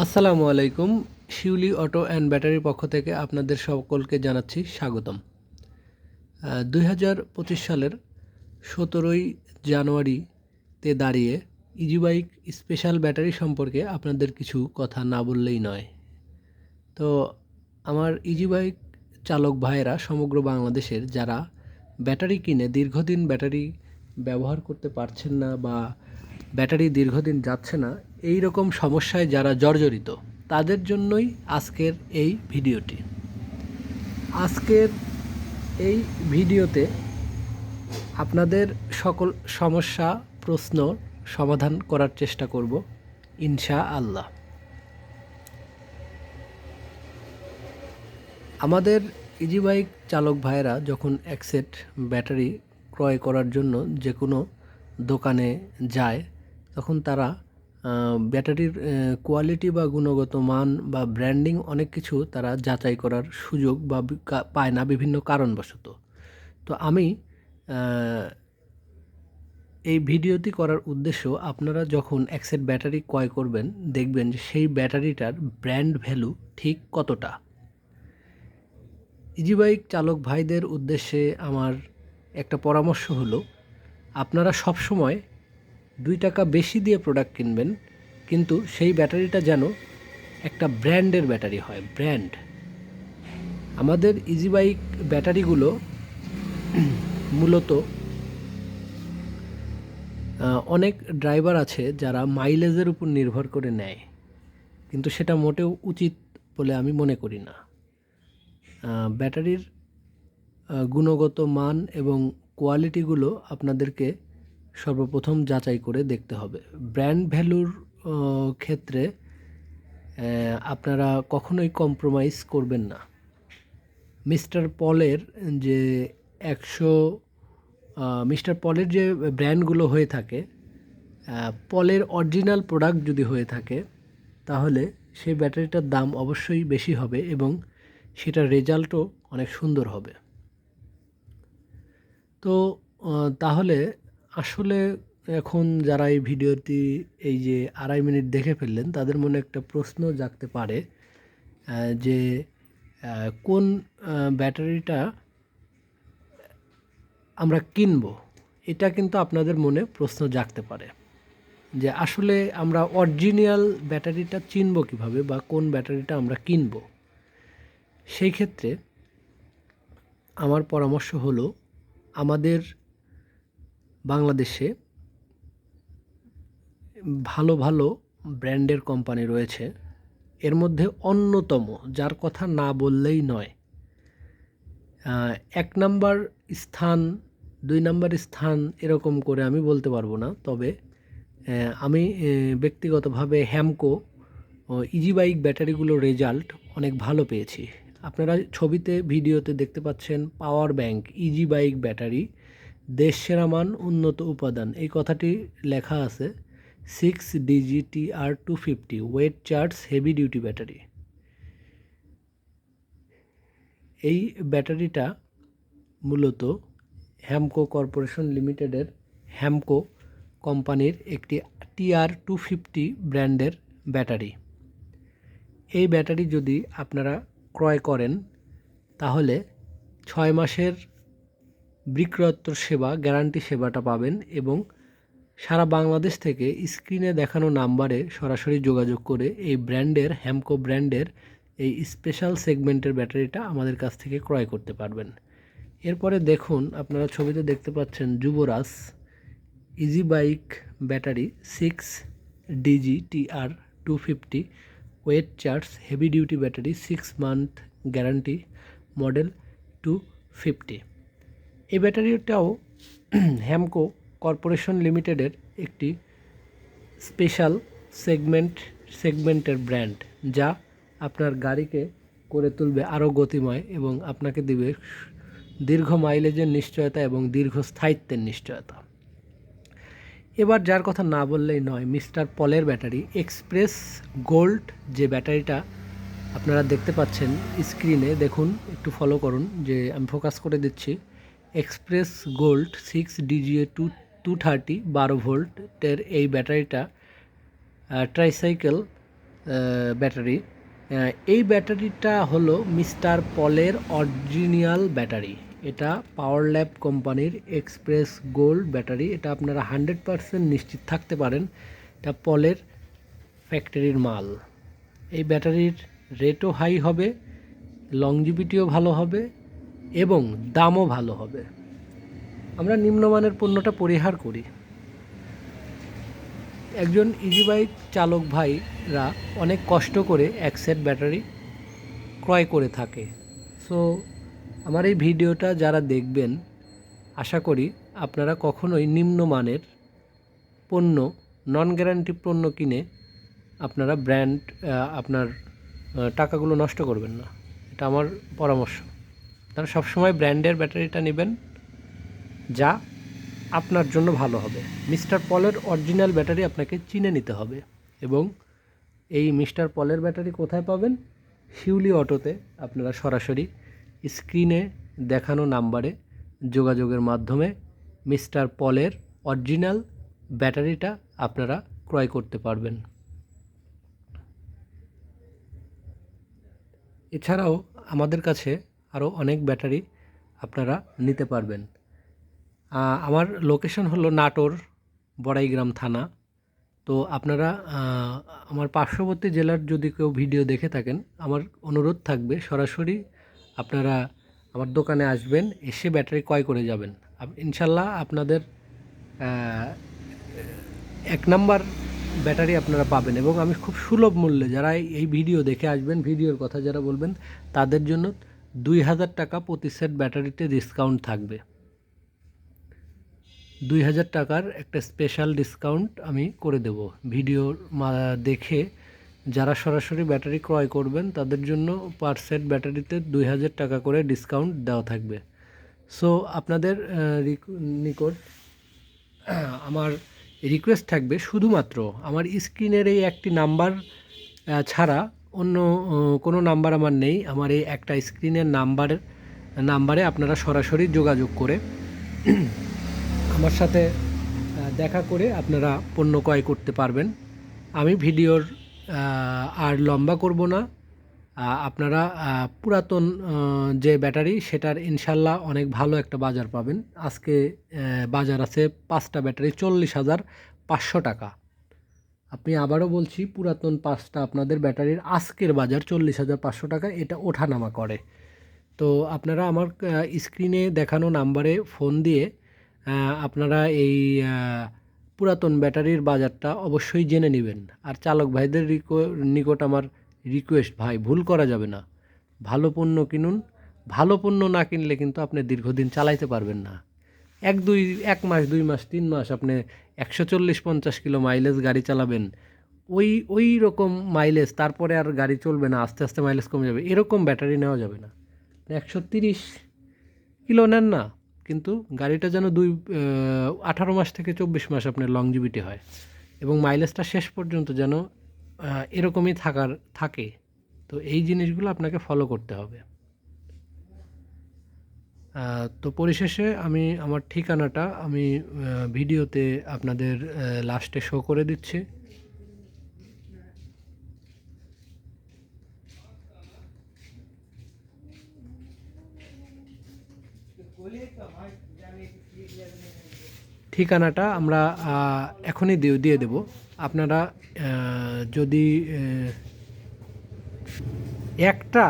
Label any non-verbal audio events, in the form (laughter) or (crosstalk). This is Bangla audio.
আসসালামু আলাইকুম, শিউলি অটো অ্যান্ড ব্যাটারির পক্ষ থেকে আপনাদের সকলকে জানাচ্ছি স্বাগতম। দুই হাজার পঁচিশ সালের সতেরোই জানুয়ারিতে দাঁড়িয়ে ইজিবাইক স্পেশাল ব্যাটারি সম্পর্কে আপনাদের কিছু কথা না বললেই নয়। তো আমার ইজিবাইক চালক ভাইয়েরা, সমগ্র বাংলাদেশের যারা ব্যাটারি কিনে, দীর্ঘদিন ব্যাটারি ব্যবহার করতে পারছেন না বা ব্যাটারি দীর্ঘদিন যাচ্ছে না, এই রকম সমস্যায় যারা জর্জরিত, তাদের জন্যই আজকের এই ভিডিওটি। আজকের এই ভিডিওতে আপনাদের সকল সমস্যা, প্রশ্ন সমাধান করার চেষ্টা করব ইনশা আল্লাহ আমাদের ইজি বাইক চালক ভাইয়েরা যখন এক ব্যাটারি ক্রয় করার জন্য যে কোনো দোকানে যায় তখন তারা ব্যাটারির কোয়ালিটি বা গুণগত মান বা ব্র্যান্ডিং অনেক কিছু তারা যাচাই করার সুযোগ বা পায় না বিভিন্ন কারণবশত। তো আমি এই ভিডিওটি করার উদ্দেশ্য আপনারা যখন এক সেট ব্যাটারি ক্রয় করবেন, দেখবেন যে সেই ব্যাটারিটার ব্র্যান্ড ভ্যালু ঠিক কতটা। ইজিবাইক চালক ভাইদের উদ্দেশ্যে আমার একটা পরামর্শ হলো, আপনারা সবসময় দুই টাকা বেশি দিয়ে প্রোডাক্ট কিনবেন, কিন্তু সেই ব্যাটারিটা যেন একটা ব্র্যান্ডের ব্যাটারি হয়, ব্র্যান্ড। আমাদের ইজি বাইক ব্যাটারিগুলো মূলত অনেক ড্রাইভার আছে যারা মাইলেজের উপর নির্ভর করে নেয়, কিন্তু সেটা মোটেও উচিত বলে আমি মনে করি না। ব্যাটারির গুণগত মান এবং কোয়ালিটিগুলো আপনাদেরকে সর্বপ্রথম যাচাই করে দেখতে হবে। ব্র্যান্ড ভ্যালুর ক্ষেত্রে আপনারা কখনোই কম্প্রোমাইজ করবেন না। মিস্টার পলের যে একশো মিস্টার পলের যে ব্র্যান্ডগুলো হয়ে থাকে পলের অরিজিনাল প্রোডাক্ট যদি হয়ে থাকে, তাহলে সেই ব্যাটারিটার দাম অবশ্যই বেশি হবে এবং সেটার রেজাল্টও অনেক সুন্দর হবে। তো তাহলে আসলে এখন যারা এই ভিডিওটি এই যে আড়াই মিনিট দেখে ফেললেন, তাদের মনে একটা প্রশ্ন জাগতে পারে যে কোন ব্যাটারিটা আমরা কিনব? এটা কিন্তু আপনাদের মনে প্রশ্ন জাগতে পারে, যে আসলে আমরা অরিজিনাল ব্যাটারিটা চিনব কীভাবে বা কোন ব্যাটারিটা আমরা কিনব? সেই ক্ষেত্রে আমার পরামর্শ হলো, আমাদের বাংলাদেশে ভালো ভালো ব্র্যান্ডের কোম্পানি রয়েছে। এর মধ্যে অন্যতম, যার কথা না বললেই নয় এক নাম্বার স্থান, দুই নাম্বার স্থান এরকম করে আমি বলতে পারব না, তবে আমি ব্যক্তিগতভাবে হ্যামকো ইজি বাইক ব্যাটারিগুলোর রেজাল্ট অনেক ভালো পেয়েছি। আপনারা ছবিতে, ভিডিওতে দেখতে পাচ্ছেন power bank easy bike battery. দেশ সেরা মান, উন্নত উপাদান। এই কথাটি লেখা আছে six DGT R two fifty wet charge heavy duty battery এই ব্যাটারিটা মূলত হ্যামকো কর্পোরেশন লিমিটেডের হ্যামকো কোম্পানির একটি টিআর টু ফিফটি ব্র্যান্ডের ব্যাটারি এই ব্যাটারি যদি আপনারা ক্রয় করেন, তাহলে ছয় মাসের বিক্রয়োত্তর সেবা, গ্যারান্টি সেবাটা পাবেন এবং সারা বাংলাদেশ থেকে স্ক্রিনে দেখানো নাম্বারে সরাসরি যোগাযোগ করে এই ব্র্যান্ডের, হ্যামকো ব্র্যান্ডের এই স্পেশাল সেগমেন্টের ব্যাটারিটা আমাদের কাছ থেকে ক্রয় করতে পারবেন। এরপরে দেখুন, আপনারা ছবিতে দেখতে পাচ্ছেন Yuvraj easy bike battery six DG TR two fifty wet charge heavy duty battery six month guarantee model two fifty এই ব্যাটারিটাও হ্যামকো কর্পোরেশন লিমিটেডের একটি স্পেশাল সেগমেন্ট, সেগমেন্টের ব্র্যান্ড, যা আপনার গাড়িকে করে তুলবে আরও গতিময় এবং আপনাকে দিবে দীর্ঘ মাইলেজের নিশ্চয়তা এবং দীর্ঘ স্থায়িত্বের নিশ্চয়তা। এবার যার কথা না বললেই নয়, মিস্টার পলের ব্যাটারি, এক্সপ্রেস গোল্ড যে ব্যাটারিটা আপনারা দেখতে পাচ্ছেন স্ক্রিনে, দেখুন, একটু ফলো করুন, যে আমি ফোকাস করে দিচ্ছি। Express gold six DGA two two thirty বারো ভোল্টের এই ব্যাটারিটা ট্রাইসাইকেল ব্যাটারি। এই ব্যাটারিটা হলো মিস্টার পলের অরিজিনাল ব্যাটারি। এটা পাওয়ার ল্যাব কোম্পানির এক্সপ্রেস গোল্ড ব্যাটারি। এটা আপনারা হান্ড্রেড পারসেন্ট নিশ্চিত থাকতে পারেন, এটা পলের ফ্যাক্টরির মাল। এই ব্যাটারির রেটও হাই হবে লংজিভিটিও ভালো হবে এবং দামও ভালো হবে। আমরা নিম্নমানের পণ্যটা পরিহার করি। একজন ইজি বাইক চালক ভাইরা অনেক কষ্ট করে এক সেট ব্যাটারি ক্রয় করে থাকে। সো আমার এই ভিডিওটা যারা দেখবেন, আশা করি আপনারা কখনোই নিম্নমানের পণ্য নন গ্যারান্টি পণ্য কিনে আপনারা ব্র্যান্ড আপনার টাকাগুলো নষ্ট করবেন না। এটা আমার পরামর্শ। আপনারা সবসময় ব্র্যান্ডের ব্যাটারিটা নেবেন যা আপনার জন্য ভালো হবে। মিস্টার পলের অরিজিনাল ব্যাটারি আপনাকে চিনে নিতে হবে এবং এই মিস্টার পলের ব্যাটারি কোথায় পাবেন? শিউলি অটোতে আপনারা সরাসরি স্ক্রিনে দেখানো নাম্বারে যোগাযোগের মাধ্যমে মিস্টার পলের অরিজিনাল ব্যাটারিটা আপনারা ক্রয় করতে পারবেন। এছাড়াও আমাদের কাছে আরও অনেক ব্যাটারি আপনারা নিতে পারবেন। আমার লোকেশন হলো নাটোর বড়াইগ্রাম থানা। তো আপনারা আমার পার্শ্ববর্তী জেলার যদি কেউ ভিডিও দেখে থাকেন, আমার অনুরোধ থাকবে সরাসরি আপনারা আমার দোকানে আসবেন, এসে ব্যাটারি ক্রয় করে যাবেন। ইনশাল্লাহ আপনাদের এক নাম্বার ব্যাটারি আপনারা পাবেন এবং আমি খুব সুলভ মূল্যে যারা এই- ভিডিও দেখে আসবেন, ভিডিওর কথা যারা বলবেন, তাদের জন্য দুই হাজার টাকা প্রতি সেট ব্যাটারিতে ডিসকাউন্ট থাকবে। দুই হাজার টাকার একটা স্পেশাল ডিসকাউন্ট আমি করে দেব। ভিডিওর মা- দেখে যারা সরাসরি ব্যাটারি ক্রয় করবেন, তাদের জন্য পার সেট ব্যাটারিতে দুই হাজার টাকা করে ডিসকাউন্ট দেওয়া থাকবে। সো আপনাদের নিকট আমার রিকোয়েস্ট থাকবে শুধুমাত্র আমার স্ক্রিনের এই একটি নাম্বার ছাড়া অন্য কোনো নাম্বার আমার নেই। আমার এই একটা স্ক্রিনের নাম্বার, নাম্বারে আপনারা সরাসরি যোগাযোগ করে (clears throat) আমার সাথে দেখা করে আপনারা পণ্য ক্রয় করতে পারবেন। আমি ভিডিওর আর লম্বা করব না। আপনারা পুরাতন যে ব্যাটারি, সেটার ইনশাল্লাহ অনেক ভালো একটা বাজার পাবেন। আজকে বাজার আছে পাঁচটা ব্যাটারি, চল্লিশ হাজার পাঁচশো টাকা। আপনি আবারও বলছি, পুরাতন পাঁচটা আপনাদের ব্যাটারির আজকের বাজার চল্লিশ হাজার পাঁচশো টাকা, এটা ওঠানামা করে। তো আপনারা আমার স্ক্রিনে দেখানো নাম্বারে ফোন দিয়ে আপনারা এই পুরাতন ব্যাটারির বাজারটা অবশ্যই জেনে নেবেন। আর চালক ভাইদের রিকো- নিকট আমার রিকোয়েস্ট, ভাই, ভুল করা যাবে না। ভালো পণ্য কিনুন, ভালো পণ্য না কিনলে কিন্তু আপনি দীর্ঘদিন চালাইতে পারবেন না। এক দুই, এক মাস, দুই মাস, তিন মাস আপনি একশো চল্লিশ পঞ্চাশ কিলো মাইলেজ গাড়ি চালাবেন, ওই ওই রকম মাইলেজ তারপরে আর গাড়ি চলবে না, আস্তে আস্তে মাইলেজ কমে যাবে, এরকম ব্যাটারি নেওয়া যাবে না। একশো তিরিশ কিলো নেন না, কিন্তু গাড়িটা যেন দুই আঠারো মাস থেকে চব্বিশ মাস আপনার লংজিভিটি হয়, এবং মাইলেজটা শেষ পর্যন্ত যেন এরকমই থাকার, থাকে। তো এই জিনিসগুলো আপনাকে ফলো করতে হবে। তো পরিশেষে আমি আমার ঠিকানাটা আমি ভিডিওতে আপনাদের লাস্টে শো করে দিচ্ছি। ঠিকানাটা আমরা এখনই দিয়ে দিয়ে দেব। আপনারা যদি একটা